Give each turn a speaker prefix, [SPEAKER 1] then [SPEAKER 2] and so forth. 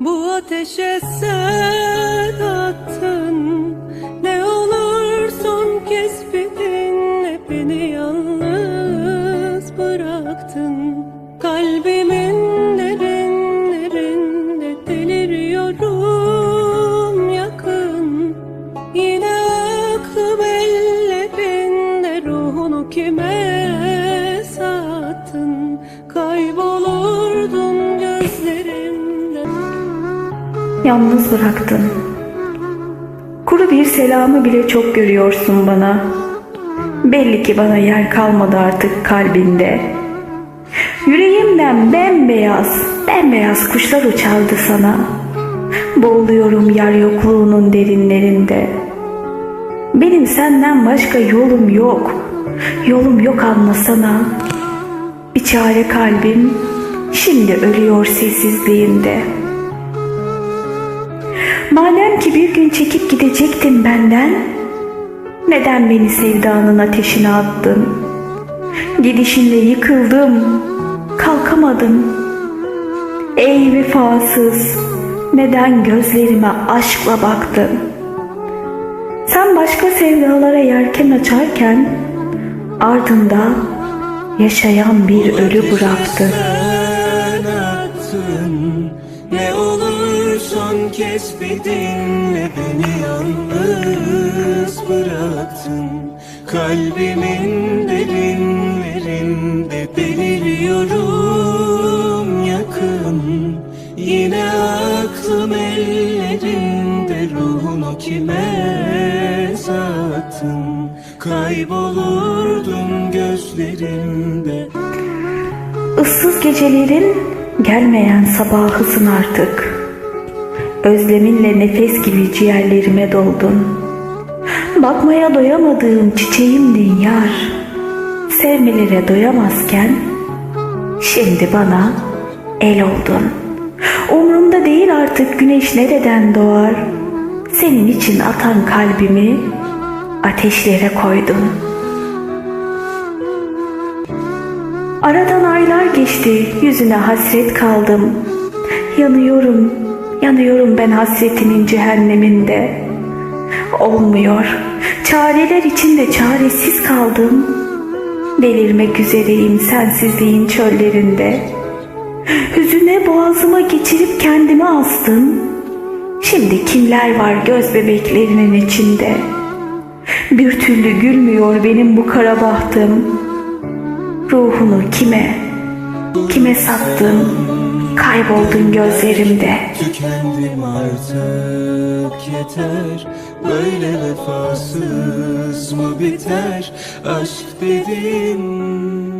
[SPEAKER 1] Bu ateşe sen attın. Ne olur son kez bir dinle Beni yalnız bıraktın. Kalbimin derinlerinde deliriyorum yakın. Yine aklım ellerinde ruhunu kime sattın? Kaybolurdun gözlerimden
[SPEAKER 2] Yalnız bıraktın. Kuru bir selamı bile çok görüyorsun bana. Belli ki bana yer kalmadı artık kalbinde. Yüreğimden bembeyaz, bembeyaz kuşlar uçardı sana. Boğuluyorum yar yokluğunun derinlerinde. Benim senden başka yolum yok. Yolum yok anlasana. Bir çare kalbim şimdi ölüyor sessizliğinde. Madem ki bir gün çekip gidecektin benden, neden beni sevdanın ateşine attın? Gidişinle yıkıldım, kalkamadım. Ey vefasız, neden gözlerime aşkla baktın? Sen başka sevdalara yelken açarken, ardında yaşayan bir ölü bıraktın.
[SPEAKER 3] Son kez bir dinle Beni yalnız bıraktın. Kalbimin derinlerinde deliriyorum yakın. Yine aklım ellerinde Ruhunu kime sattın? Kaybolurdum gözlerinde.
[SPEAKER 2] Issız gecelerin gelmeyen sabahısın artık. Özleminle nefes gibi ciğerlerime doldun. Bakmaya doyamadığım çiçeğimdin yar. Sevmelere doyamazken şimdi bana el oldun. Umrumda değil artık güneş nereden doğar. Senin için atan kalbimi ateşlere koydun. Aradan aylar geçti, yüzüne hasret kaldım. Yanıyorum, yanıyorum ben hasretinin cehenneminde. Olmuyor, çareler içinde çaresiz kaldım. Delirmek üzereyim sensizliğin çöllerinde. Hüzüne boğazıma geçirip kendimi astım. Şimdi kimler var göz bebeklerinin içinde. Bir türlü gülmüyor benim bu kara bahtım. Ruhunu kime, kime sattın, kayboldun gözlerimde.
[SPEAKER 3] Tükendim artık yeter. Böyle vefasız mı biter? Aşk dedim